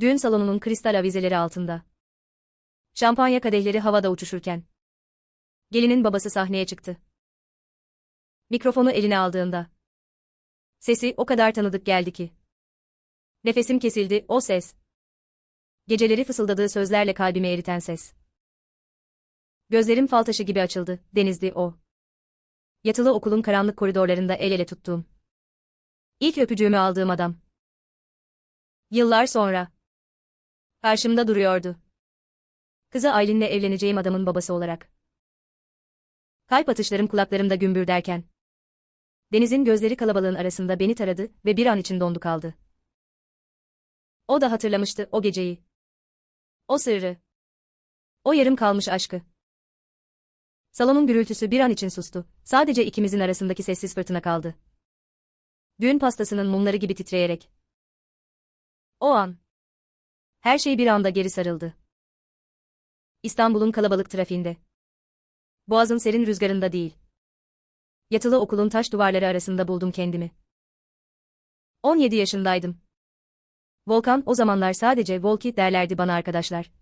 Düğün salonunun kristal avizeleri altında. Şampanya kadehleri havada uçuşurken. Gelinin babası sahneye çıktı. Mikrofonu eline aldığında. Sesi o kadar tanıdık geldi ki. Nefesim kesildi, o ses. Geceleri fısıldadığı sözlerle kalbimi eriten ses. Gözlerim fal taşı gibi açıldı, denizdi o. Yatılı okulun karanlık koridorlarında el ele tuttuğum. İlk öpücüğümü aldığım adam. Yıllar sonra. Karşımda duruyordu. Kızı Aylin'le evleneceğim adamın babası olarak. Kalp atışlarım kulaklarımda gümbür derken. Deniz'in gözleri kalabalığın arasında beni taradı ve bir an için dondu kaldı. O da hatırlamıştı o geceyi. O sırrı. O yarım kalmış aşkı. Salonun gürültüsü bir an için sustu. Sadece ikimizin arasındaki sessiz fırtına kaldı. Düğün pastasının mumları gibi titreyerek. O an. Her şey bir anda geri sarıldı. İstanbul'un kalabalık trafiğinde. Boğazın serin rüzgarında değil. Yatılı okulun taş duvarları arasında buldum kendimi. 17 yaşındaydım. Volkan o zamanlar sadece Volki derlerdi bana arkadaşlar.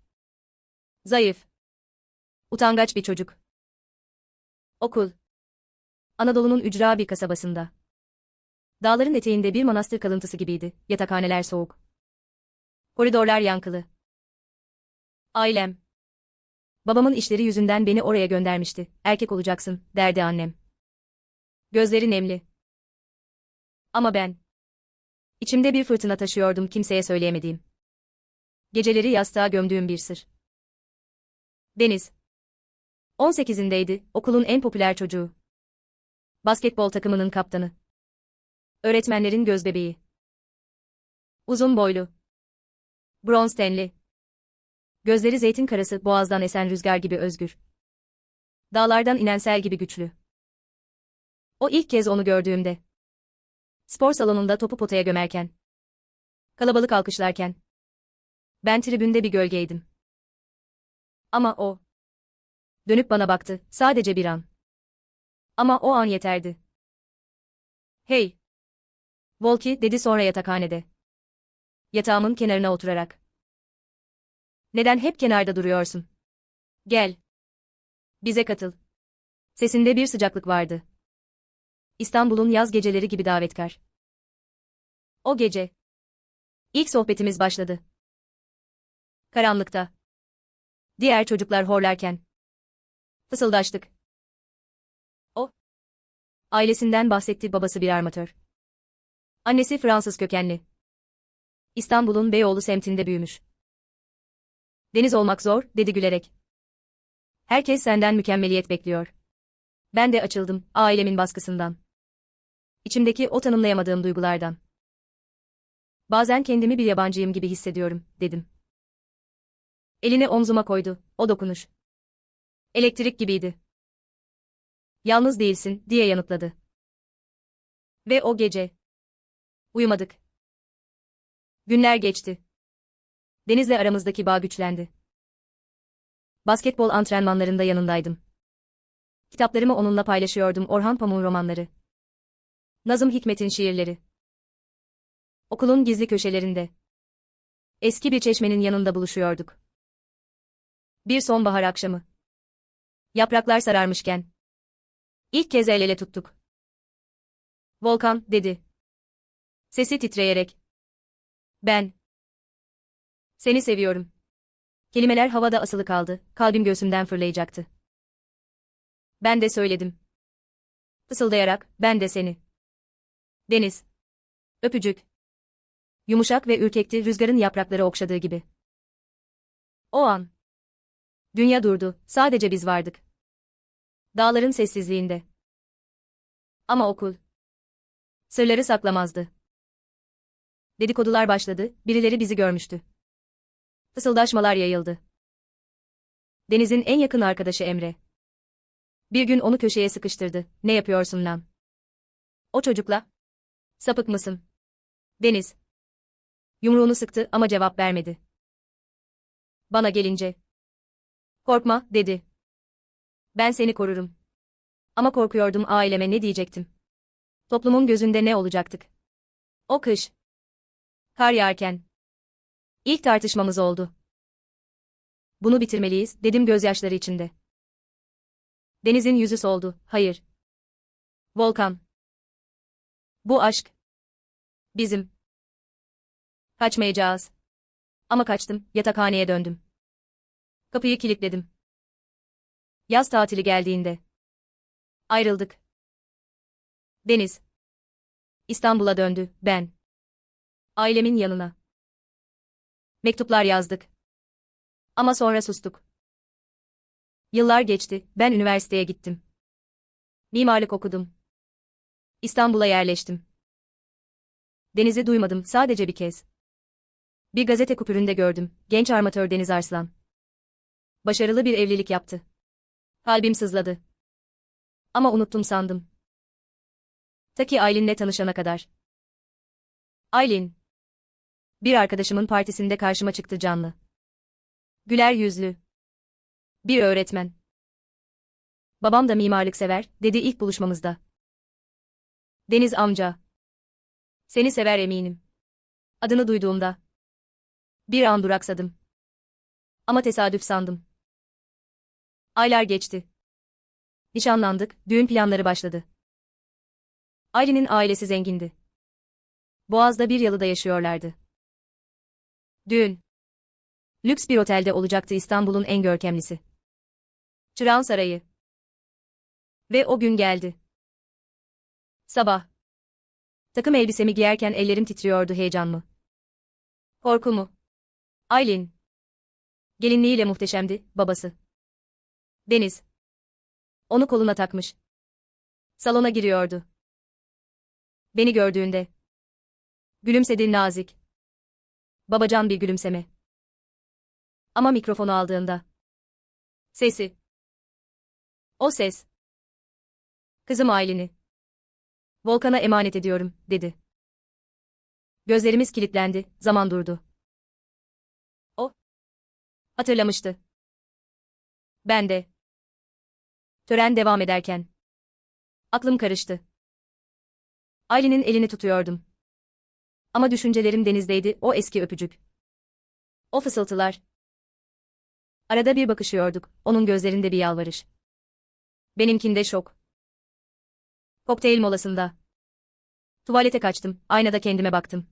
Zayıf. Utangaç bir çocuk. Okul. Anadolu'nun ücra bir kasabasında. Dağların eteğinde bir manastır kalıntısı gibiydi, yatakhaneler soğuk. Koridorlar yankılı. Ailem. Babamın işleri yüzünden beni oraya göndermişti. Erkek olacaksın, derdi annem. Gözleri nemli. Ama ben. İçimde bir fırtına taşıyordum kimseye söyleyemediğim. Geceleri yastığa gömdüğüm bir sır. Deniz. 18'indeydi, okulun en popüler çocuğu. Basketbol takımının kaptanı. Öğretmenlerin gözbebeği. Uzun boylu. Bronz tenli. Gözleri zeytin karası boğazdan esen rüzgar gibi özgür. Dağlardan inen sel gibi güçlü. O ilk kez onu gördüğümde. Spor salonunda topu potaya gömerken. Kalabalık alkışlarken. Ben tribünde bir gölgeydim. Ama o. Dönüp bana baktı, sadece bir an. Ama o an yeterdi. Hey! Volki, dedi sonra yatakhanede. Yatağımın kenarına oturarak. Neden hep kenarda duruyorsun? Gel. Bize katıl. Sesinde bir sıcaklık vardı. İstanbul'un yaz geceleri gibi davetkar. O gece. İlk sohbetimiz başladı. Karanlıkta. Diğer çocuklar horlarken. Fısıldaştık. O. Ailesinden bahsetti babası bir armatör. Annesi Fransız kökenli. İstanbul'un Beyoğlu semtinde büyümüş. Deniz olmak zor, dedi gülerek. Herkes senden mükemmeliyet bekliyor. Ben de açıldım, ailemin baskısından. İçimdeki o tanımlayamadığım duygulardan. Bazen kendimi bir yabancıyım gibi hissediyorum, dedim. Elini omzuma koydu, o dokunuş. Elektrik gibiydi. Yalnız değilsin, diye yanıtladı. Ve o gece. Uyumadık. Günler geçti. Deniz'le aramızdaki bağ güçlendi. Basketbol antrenmanlarında yanındaydım. Kitaplarımı onunla paylaşıyordum Orhan Pamuk'un romanları. Nazım Hikmet'in şiirleri. Okulun gizli köşelerinde. Eski bir çeşmenin yanında buluşuyorduk. Bir sonbahar akşamı. Yapraklar sararmışken. İlk kez el ele tuttuk. Volkan, dedi. Sesi titreyerek. Ben. Seni seviyorum. Kelimeler havada asılı kaldı, kalbim göğsümden fırlayacaktı. Ben de söyledim. Fısıldayarak, ben de seni. Deniz. Öpücük. Yumuşak ve ürkekti rüzgarın yaprakları okşadığı gibi. O an. Dünya durdu, sadece biz vardık. Dağların sessizliğinde. Ama okul. Sırları saklamazdı. Dedikodular başladı, birileri bizi görmüştü. Fısıldaşmalar yayıldı. Deniz'in en yakın arkadaşı Emre. Bir gün onu köşeye sıkıştırdı. Ne yapıyorsun lan? O çocukla. Sapık mısın? Deniz. Yumruğunu sıktı ama cevap vermedi. Bana gelince. Korkma, dedi. Ben seni korurum. Ama korkuyordum aileme ne diyecektim. Toplumun gözünde ne olacaktık? O kış. Kar yağarken. İlk tartışmamız oldu. Bunu bitirmeliyiz, dedim gözyaşları içinde. Deniz'in yüzü soldu. Hayır. Volkan. Bu aşk. Bizim. Kaçmayacağız. Ama kaçtım, yatakhaneye döndüm. Kapıyı kilitledim. Yaz tatili geldiğinde. Ayrıldık. Deniz. İstanbul'a döndü, ben. Ailemin yanına. Mektuplar yazdık. Ama sonra sustuk. Yıllar geçti, ben üniversiteye gittim. Mimarlık okudum. İstanbul'a yerleştim. Deniz'i duymadım, sadece bir kez. Bir gazete kupüründe gördüm, genç armatör Deniz Arslan. Başarılı bir evlilik yaptı. Kalbim sızladı. Ama unuttum sandım. Ta ki Aylin'le tanışana kadar. Aylin. Bir arkadaşımın partisinde karşıma çıktı canlı. Güler yüzlü. Bir öğretmen. Babam da mimarlık sever, dedi ilk buluşmamızda. Deniz amca. Seni sever eminim. Adını duyduğumda. Bir an duraksadım. Ama tesadüf sandım. Aylar geçti. Nişanlandık, düğün planları başladı. Aylin'in ailesi zengindi. Boğaz'da bir yalıda yaşıyorlardı. Düğün. Lüks bir otelde olacaktı İstanbul'un en görkemlisi. Çırağan Sarayı. Ve o gün geldi. Sabah. Takım elbisemi giyerken ellerim titriyordu heyecan mı? Korku mu? Aylin. Gelinliğiyle muhteşemdi, babası. Deniz. Onu koluna takmış. Salona giriyordu. Beni gördüğünde. Gülümsedi nazik. Babacan bir gülümseme. Ama mikrofonu aldığında. Sesi. O ses. Kızım Aylin'i. Volkan'a emanet ediyorum, dedi. Gözlerimiz kilitlendi, zaman durdu. O. Hatırlamıştı. Ben de. Tören devam ederken. Aklım karıştı. Aylin'in elini tutuyordum. Ama düşüncelerim denizdeydi, o eski öpücük. O fısıltılar. Arada bir bakışıyorduk, onun gözlerinde bir yalvarış. Benimkinde şok. Kokteyl molasında. Tuvalete kaçtım, aynada kendime baktım.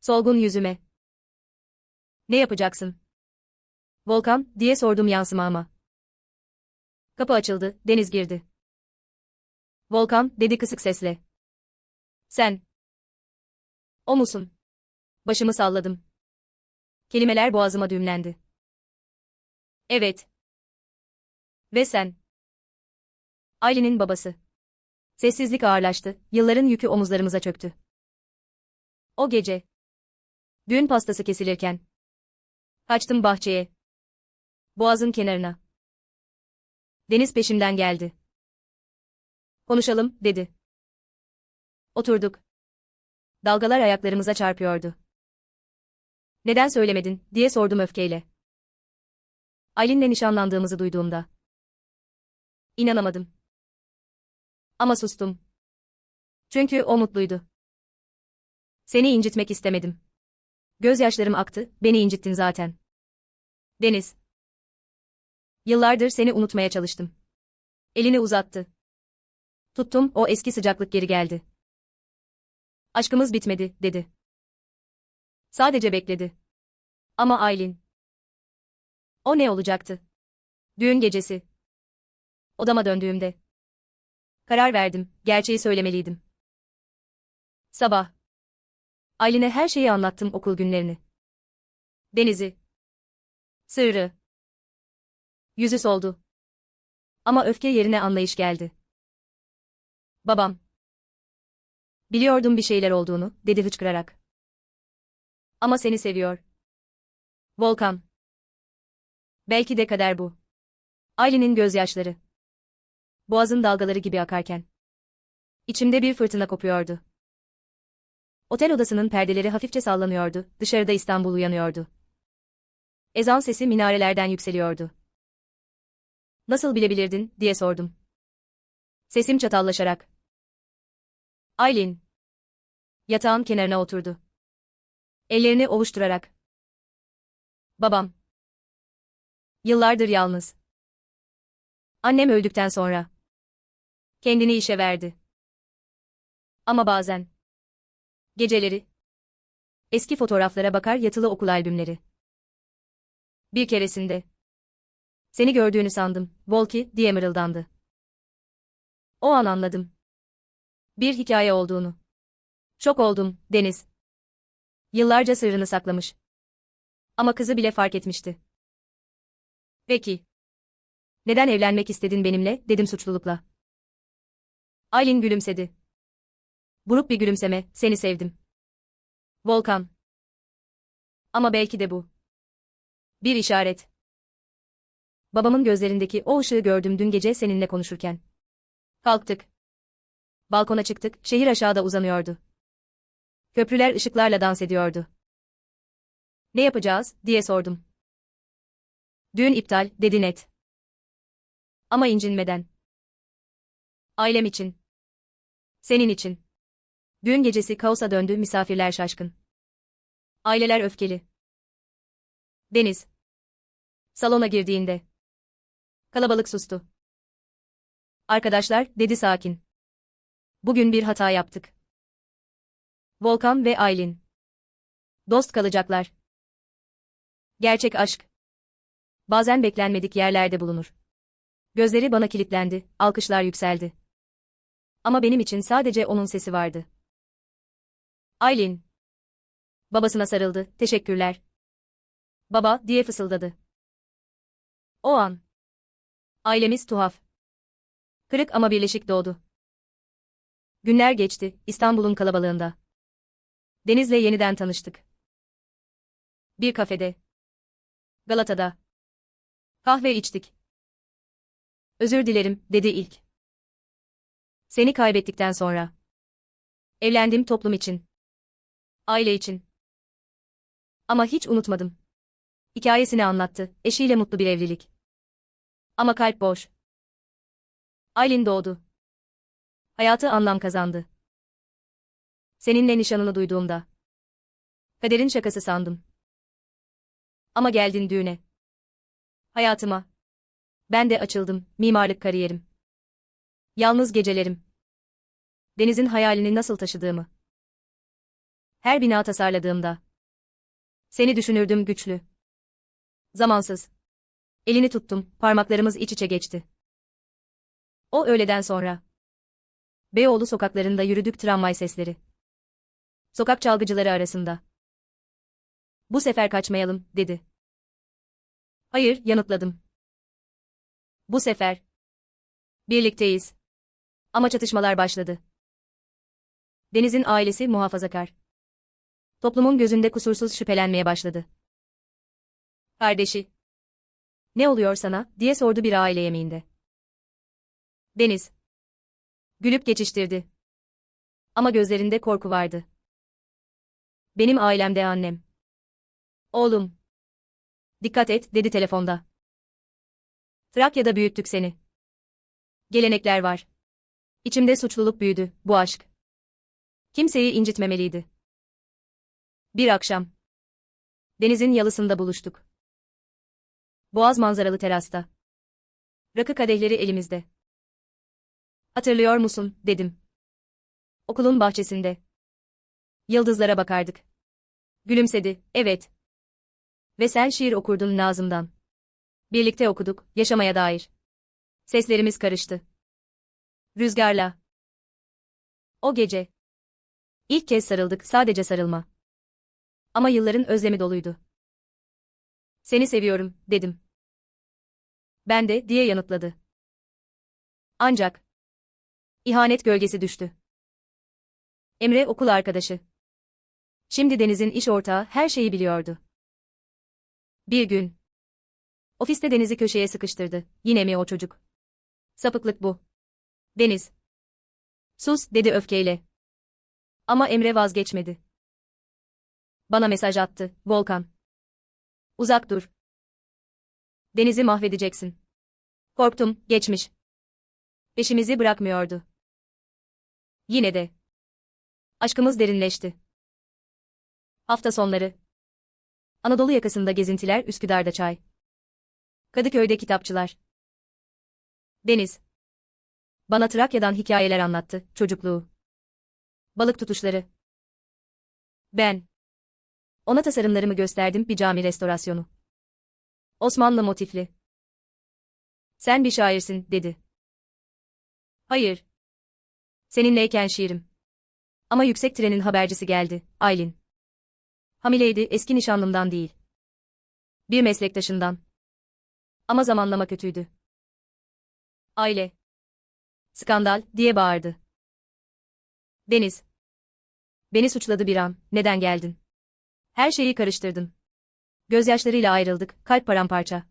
Solgun yüzüme. Ne yapacaksın? Volkan, diye sordum yansımama. Kapı açıldı, Deniz girdi. Volkan, dedi kısık sesle. Sen. O musun? Başımı salladım. Kelimeler boğazıma düğümlendi. Evet. Ve sen. Aylin'in babası. Sessizlik ağırlaştı, yılların yükü omuzlarımıza çöktü. O gece. Düğün pastası kesilirken. Kaçtım bahçeye. Boğazın kenarına. Deniz peşimden geldi. Konuşalım, dedi. Oturduk. Dalgalar ayaklarımıza çarpıyordu. Neden söylemedin, diye sordum öfkeyle. Aylin'le nişanlandığımızı duyduğumda. İnanamadım. Ama sustum. Çünkü o mutluydu. Seni incitmek istemedim. Gözyaşlarım aktı, beni incittin zaten. Deniz. Yıllardır seni unutmaya çalıştım. Elini uzattı. Tuttum, o eski sıcaklık geri geldi. Aşkımız bitmedi, dedi. Sadece bekledi. Ama Aylin. O ne olacaktı? Düğün gecesi. Odama döndüğümde. Karar verdim, gerçeği söylemeliydim. Sabah. Aylin'e her şeyi anlattım okul günlerini. Deniz'i. Sırrı. Yüzü soldu. Ama öfke yerine anlayış geldi. Babam. Biliyordum bir şeyler olduğunu, dedi hıçkırarak. Ama seni seviyor. Volkan. Belki de kader bu. Aylin'in gözyaşları. Boğazın dalgaları gibi akarken. İçimde bir fırtına kopuyordu. Otel odasının perdeleri hafifçe sallanıyordu, dışarıda İstanbul uyanıyordu. Ezan sesi minarelerden yükseliyordu. Nasıl bilebilirdin, diye sordum. Sesim çatallaşarak. Aylin. Yatağın kenarına oturdu. Ellerini ovuşturarak. Babam. Yıllardır yalnız. Annem öldükten sonra. Kendini işe verdi. Ama bazen. Geceleri. Eski fotoğraflara bakar yatılı okul albümleri. Bir keresinde. Seni gördüğünü sandım, Volki, diye mırıldandı. O an anladım. Bir hikaye olduğunu. Şok oldum, Deniz. Yıllarca sırrını saklamış. Ama kızı bile fark etmişti. Peki. Neden evlenmek istedin benimle, dedim suçlulukla. Aylin gülümsedi. Buruk bir gülümseme, seni sevdim. Volkan. Ama belki de bu. Bir işaret. Babamın gözlerindeki o ışığı gördüm dün gece seninle konuşurken. Kalktık. Balkona çıktık, şehir aşağıda uzanıyordu. Köprüler ışıklarla dans ediyordu. Ne yapacağız, diye sordum. Düğün iptal, dedi net. Ama incinmeden. Ailem için. Senin için. Düğün gecesi kaosa döndü, misafirler şaşkın. Aileler öfkeli. Deniz. Salona girdiğinde. Kalabalık sustu. Arkadaşlar, dedi sakin. Bugün bir hata yaptık. Volkan ve Aylin. Dost kalacaklar. Gerçek aşk. Bazen beklenmedik yerlerde bulunur. Gözleri bana kilitlendi, alkışlar yükseldi. Ama benim için sadece onun sesi vardı. Aylin. Babasına sarıldı, teşekkürler. Baba, diye fısıldadı. O an. Ailemiz tuhaf. Kırık ama birleşik doğdu. Günler geçti, İstanbul'un kalabalığında. Deniz'le yeniden tanıştık. Bir kafede. Galata'da. Kahve içtik. Özür dilerim, dedi ilk. Seni kaybettikten sonra. Evlendim toplum için. Aile için. Ama hiç unutmadım. Hikayesini anlattı, eşiyle mutlu bir evlilik. Ama kalp boş. Aylin doğdu. Hayatı anlam kazandı. Seninle nişanını duyduğumda. Kaderin şakası sandım. Ama geldin düğüne. Hayatıma. Ben de açıldım, mimarlık kariyerim. Yalnız gecelerim. Denizin hayalini nasıl taşıdığımı. Her bina tasarladığımda. Seni düşünürdüm güçlü. Zamansız. Elini tuttum, parmaklarımız iç içe geçti. O öğleden sonra. Beyoğlu sokaklarında yürüdük tramvay sesleri. Sokak çalgıcıları arasında. Bu sefer kaçmayalım, dedi. Hayır, yanıtladım. Bu sefer. Birlikteyiz. Ama çatışmalar başladı. Deniz'in ailesi muhafazakar. Toplumun gözünde kusursuz şüphelenmeye başladı. Kardeşi. Ne oluyor sana, diye sordu bir aile yemeğinde. Deniz. Gülüp geçiştirdi. Ama gözlerinde korku vardı. Benim ailemde annem. Oğlum. Dikkat et, dedi telefonda. Trakya'da büyüttük seni. Gelenekler var. İçimde suçluluk büyüdü, bu aşk. Kimseyi incitmemeliydi. Bir akşam. Denizin yalısında buluştuk. Boğaz manzaralı terasta. Rakı kadehleri elimizde. Hatırlıyor musun, dedim. Okulun bahçesinde. Yıldızlara bakardık. Gülümsedi, evet. Ve sen şiir okurdun Nazım'dan. Birlikte okuduk, yaşamaya dair. Seslerimiz karıştı. Rüzgarla. O gece. İlk kez sarıldık, sadece sarılma. Ama yılların özlemi doluydu. Seni seviyorum, dedim. Ben de, diye yanıtladı. Ancak. İhanet gölgesi düştü. Emre okul arkadaşı. Şimdi Deniz'in iş ortağı her şeyi biliyordu. Bir gün. Ofiste Deniz'i köşeye sıkıştırdı. Yine mi o çocuk? Sapıklık bu. Deniz. Sus, dedi öfkeyle. Ama Emre vazgeçmedi. Bana mesaj attı, Volkan. Uzak dur. Deniz'i mahvedeceksin. Korktum, geçmiş. Peşimizi bırakmıyordu. Yine de. Aşkımız derinleşti. Hafta sonları. Anadolu yakasında gezintiler, Üsküdar'da çay. Kadıköy'de kitapçılar. Deniz. Bana Trakya'dan hikayeler anlattı, çocukluğu. Balık tutuşları. Ben. Ona tasarımlarımı gösterdim, bir cami restorasyonu. Osmanlı motifli. Sen bir şairsin, dedi. Hayır. Seninleyken şiirim. Ama yüksek trenin habercisi geldi, Aylin. Hamileydi, eski nişanlımdan değil. Bir meslektaşından. Ama zamanlama kötüydü. Aile. Skandal, diye bağırdı. Deniz. Beni suçladı bir an, neden geldin? Her şeyi karıştırdın. Gözyaşlarıyla ayrıldık, kalp paramparça.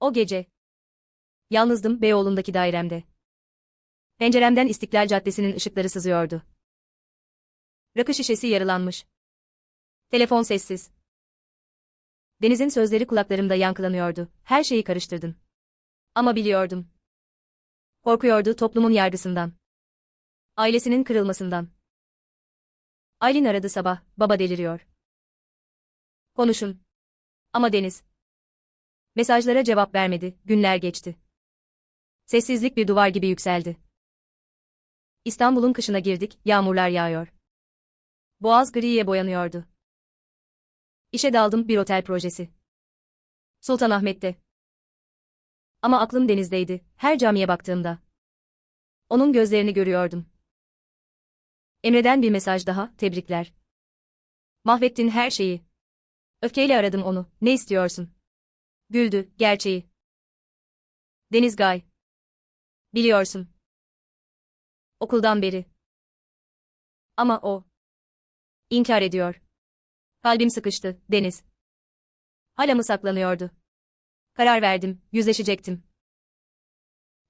O gece. Yalnızdım Beyoğlu'ndaki dairemde. Penceremden İstiklal Caddesi'nin ışıkları sızıyordu. Rakı şişesi yarılanmış. Telefon sessiz. Deniz'in sözleri kulaklarımda yankılanıyordu. Her şeyi karıştırdın. Ama biliyordum. Korkuyordu toplumun yargısından. Ailesinin kırılmasından. Aylin aradı sabah, baba deliriyor. Konuşun. Ama Deniz. Mesajlara cevap vermedi, günler geçti. Sessizlik bir duvar gibi yükseldi. İstanbul'un kışına girdik, yağmurlar yağıyor. Boğaz griye boyanıyordu. İşe daldım bir otel projesi. Sultanahmet'te. Ama aklım denizdeydi, her camiye baktığımda. Onun gözlerini görüyordum. Emre'den bir mesaj daha, tebrikler. Mahvettin her şeyi. Öfkeyle aradım onu, ne istiyorsun? Güldü, gerçeği. Deniz Gay. Biliyorsun. Okuldan beri. Ama o. İnkar ediyor. Kalbim sıkıştı, Deniz. Hala mı saklanıyordu? Karar verdim, yüzleşecektim.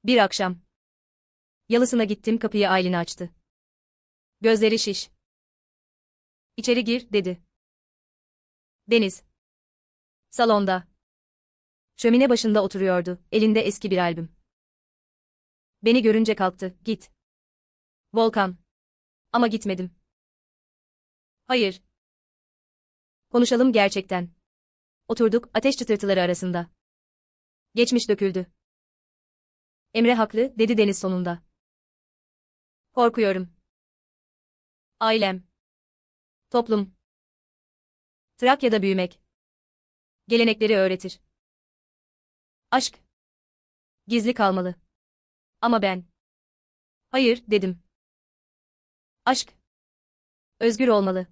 Bir akşam. Yalısına gittim kapıyı Aylin açtı. Gözleri şiş. İçeri gir, dedi. Deniz. Salonda. Şömine başında oturuyordu, elinde eski bir albüm. Beni görünce kalktı, git. Volkan. Ama gitmedim. Hayır. Konuşalım gerçekten. Oturduk, ateş çıtırtıları arasında. Geçmiş döküldü. Emre haklı, dedi Deniz sonunda. Korkuyorum. Ailem. Toplum. Trakya'da büyümek. Gelenekleri öğretir. Aşk. Gizli kalmalı. Ama ben. Hayır, dedim. Aşk. Özgür olmalı.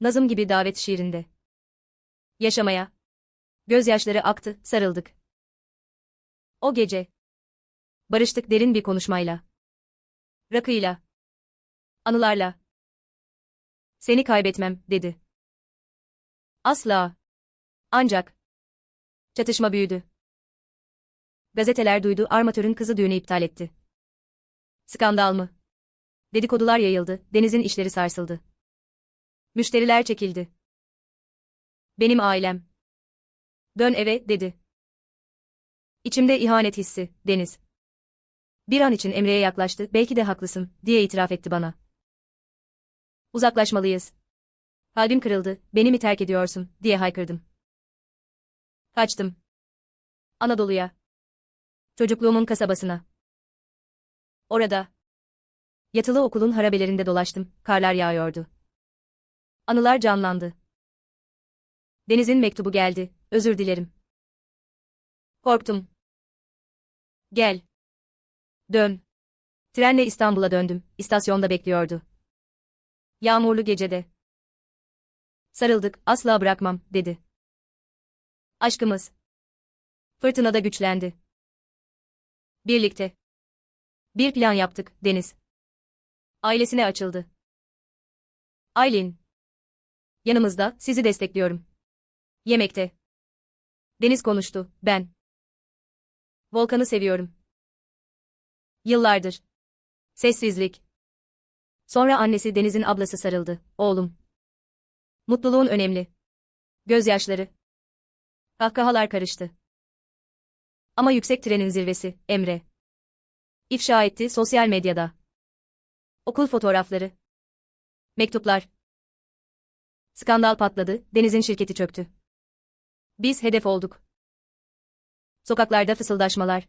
Nazım gibi davet şiirinde. Yaşamaya. Gözyaşları aktı, sarıldık. O gece. Barıştık derin bir konuşmayla. Rakıyla. Anılarla. Seni kaybetmem, dedi. Asla. Ancak. Çatışma büyüdü. Gazeteler duydu armatörün kızı düğünü iptal etti. Skandal mı? Dedikodular yayıldı, denizin işleri sarsıldı. Müşteriler çekildi. Benim ailem. Dön eve, dedi. İçimde ihanet hissi, Deniz. Bir an için Emre'ye yaklaştı, belki de haklısın, diye itiraf etti bana. Uzaklaşmalıyız. Kalbim kırıldı, beni mi terk ediyorsun, diye haykırdım. Kaçtım. Anadolu'ya. Çocukluğumun kasabasına. Orada. Yatılı okulun harabelerinde dolaştım, karlar yağıyordu. Anılar canlandı. Deniz'in mektubu geldi, özür dilerim. Korktum. Gel. Dön. Trenle İstanbul'a döndüm, istasyonda bekliyordu. Yağmurlu gecede. Sarıldık, asla bırakmam, dedi. Aşkımız. Fırtınada güçlendi. Birlikte. Bir plan yaptık, Deniz. Ailesine açıldı. Aylin. Yanımızda, sizi destekliyorum. Yemekte. Deniz konuştu, ben. Volkan'ı seviyorum. Yıllardır. Sessizlik. Sonra annesi Deniz'in ablası sarıldı. Oğlum. Mutluluğun önemli. Gözyaşları. Kahkahalar karıştı. Ama yüksek trenin zirvesi, Emre. İfşa etti sosyal medyada. Okul fotoğrafları. Mektuplar. Skandal patladı, Deniz'in şirketi çöktü. Biz hedef olduk. Sokaklarda fısıldaşmalar.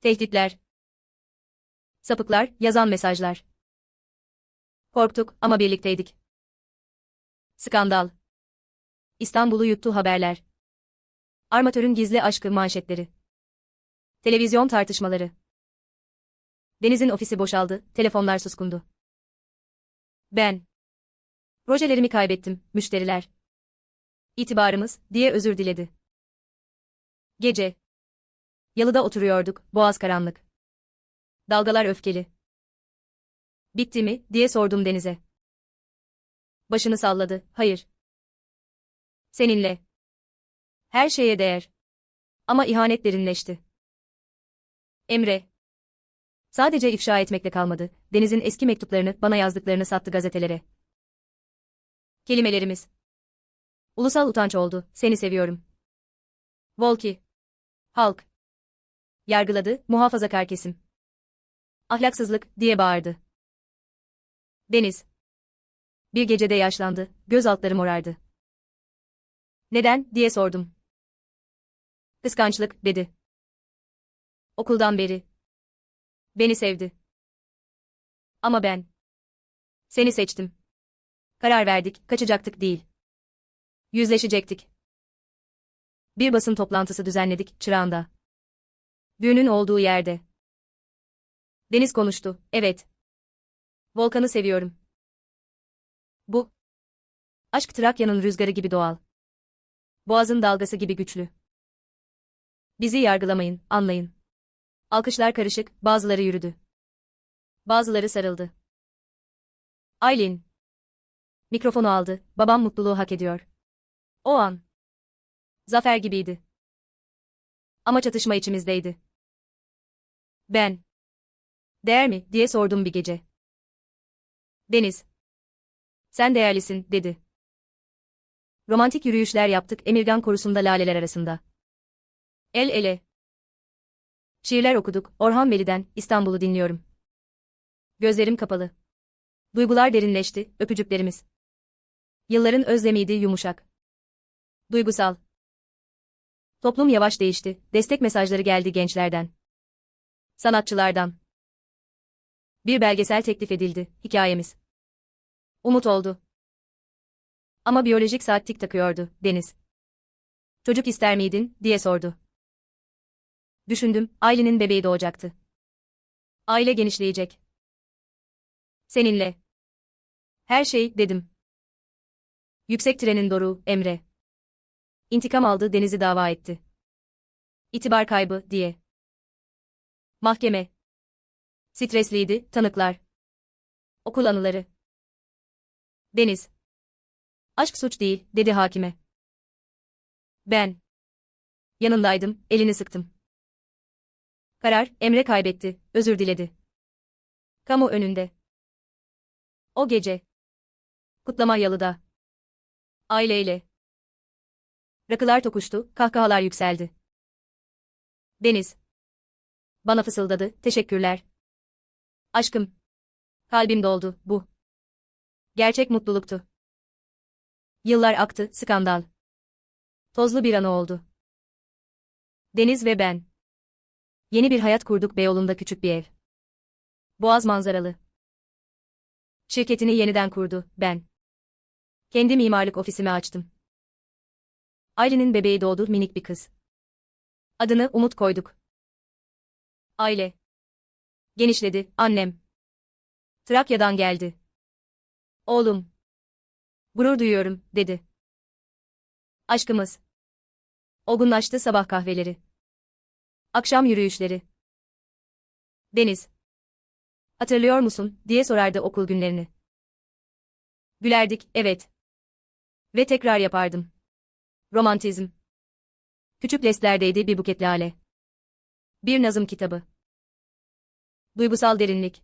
Tehditler. Sapıklar, yazan mesajlar. Korktuk ama birlikteydik. Skandal. İstanbul'u yuttu haberler. Armatörün gizli aşkı manşetleri. Televizyon tartışmaları. Deniz'in ofisi boşaldı, telefonlar suskundu. Ben. Projelerimi kaybettim, müşteriler. İtibarımız, diye özür diledi. Gece. Yalıda oturuyorduk, boğaz karanlık. Dalgalar öfkeli. Bitti mi, diye sordum Deniz'e. Başını salladı, hayır. Seninle. Her şeye değer. Ama ihanet derinleşti. Emre. Sadece ifşa etmekle kalmadı, Deniz'in eski mektuplarını, bana yazdıklarını sattı gazetelere. Kelimelerimiz. Ulusal utanç oldu, seni seviyorum. Volki. Halk. Yargıladı, muhafazakar kesim. Ahlaksızlık, diye bağırdı. Deniz. Bir gecede yaşlandı, göz altları morardı. Neden, diye sordum. Kıskançlık, dedi. Okuldan beri. Beni sevdi. Ama ben. Seni seçtim. Karar verdik, kaçacaktık değil. Yüzleşecektik. Bir basın toplantısı düzenledik, çırağında. Düğünün olduğu yerde. Deniz konuştu, evet. Volkan'ı seviyorum. Bu. Aşk Trakya'nın rüzgarı gibi doğal. Boğazın dalgası gibi güçlü. Bizi yargılamayın, anlayın. Alkışlar karışık, bazıları yürüdü. Bazıları sarıldı. Aylin. Mikrofonu aldı, babam mutluluğu hak ediyor. O an. Zafer gibiydi. Ama çatışma içimizdeydi. Ben. Değer mi, diye sordum bir gece. Deniz. Sen değerlisin, dedi. Romantik yürüyüşler yaptık Emirgan korusunda laleler arasında. El ele. Şiirler okuduk, Orhan Veli'den, İstanbul'u dinliyorum. Gözlerim kapalı. Duygular derinleşti, öpücüklerimiz. Yılların özlemiydi yumuşak. Duygusal. Toplum yavaş değişti, destek mesajları geldi gençlerden. Sanatçılardan. Bir belgesel teklif edildi, hikayemiz. Umut oldu. Ama biyolojik saat tik takıyordu, Deniz. Çocuk ister miydin, diye sordu. Düşündüm, ailenin bebeği doğacaktı. Aile genişleyecek. Seninle. Her şey, dedim. Yüksek trenin doruğu, Emre. İntikam aldı, Deniz'i dava etti. İtibar kaybı, diye. Mahkeme. Stresliydi, tanıklar. Okul anıları. Deniz. Aşk suç değil, dedi hakime. Ben. Yanındaydım, elini sıktım. Karar, Emre kaybetti, özür diledi. Kamu önünde. O gece. Kutlama yalıda. Aileyle. Rakılar tokuştu, kahkahalar yükseldi. Deniz. Bana fısıldadı, teşekkürler. Aşkım. Kalbim doldu, bu. Gerçek mutluluktu. Yıllar aktı, skandal. Tozlu bir anı oldu. Deniz ve ben. Yeni bir hayat kurduk Beyoğlu'nda küçük bir ev. Boğaz manzaralı. Şirketini yeniden kurdu, ben. Kendi mimarlık ofisimi açtım. Aylin'in bebeği doğdu minik bir kız. Adını Umut koyduk. Aile. Genişledi, annem. Trakya'dan geldi. Oğlum. Gurur duyuyorum, dedi. Aşkımız. Olgunlaştı sabah kahveleri. Akşam yürüyüşleri. Deniz. Hatırlıyor musun, diye sorardı okul günlerini. Gülerdik, evet. Ve tekrar yapardım. Romantizm. Küçük lestlerdeydi bir buket lale. Bir nazım kitabı. Duygusal derinlik.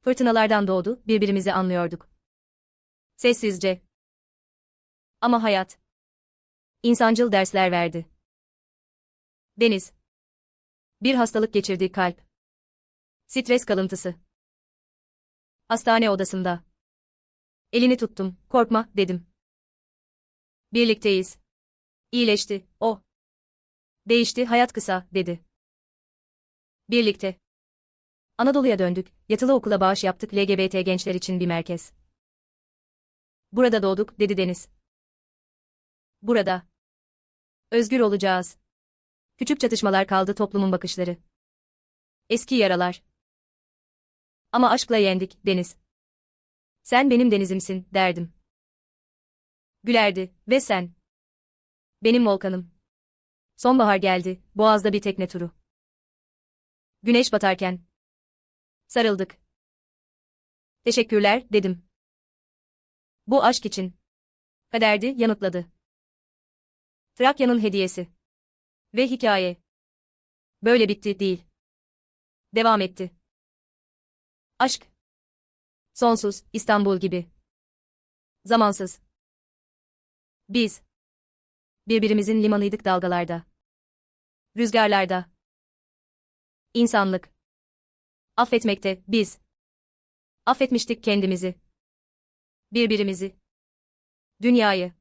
Fırtınalardan doğdu, birbirimizi anlıyorduk. Sessizce. Ama hayat. İnsancıl dersler verdi. Deniz. Bir hastalık geçirdi kalp. Stres kalıntısı. Hastane odasında. Elini tuttum, korkma, dedim. Birlikteyiz. İyileşti, o. Değişti, hayat kısa, dedi. Birlikte. Anadolu'ya döndük, yatılı okula bağış yaptık LGBT gençler için bir merkez. Burada doğduk, dedi Deniz. Burada. Özgür olacağız. Küçük çatışmalar kaldı toplumun bakışları. Eski yaralar. Ama aşkla yendik, Deniz. Sen benim denizimsin, derdim. Gülerdi, ve sen. Benim volkanım. Sonbahar geldi, boğazda bir tekne turu. Güneş batarken. Sarıldık. Teşekkürler, dedim. Bu aşk için. Kaderdi, yanıtladı. Trakya'nın hediyesi. Ve hikaye. Böyle bitti değil. Devam etti. Aşk. Sonsuz, İstanbul gibi. Zamansız. Biz. Birbirimizin limanıydık dalgalarda. Rüzgarlarda. İnsanlık. Affetmekte, biz. Affetmiştik kendimizi. Birbirimizi. Dünyayı.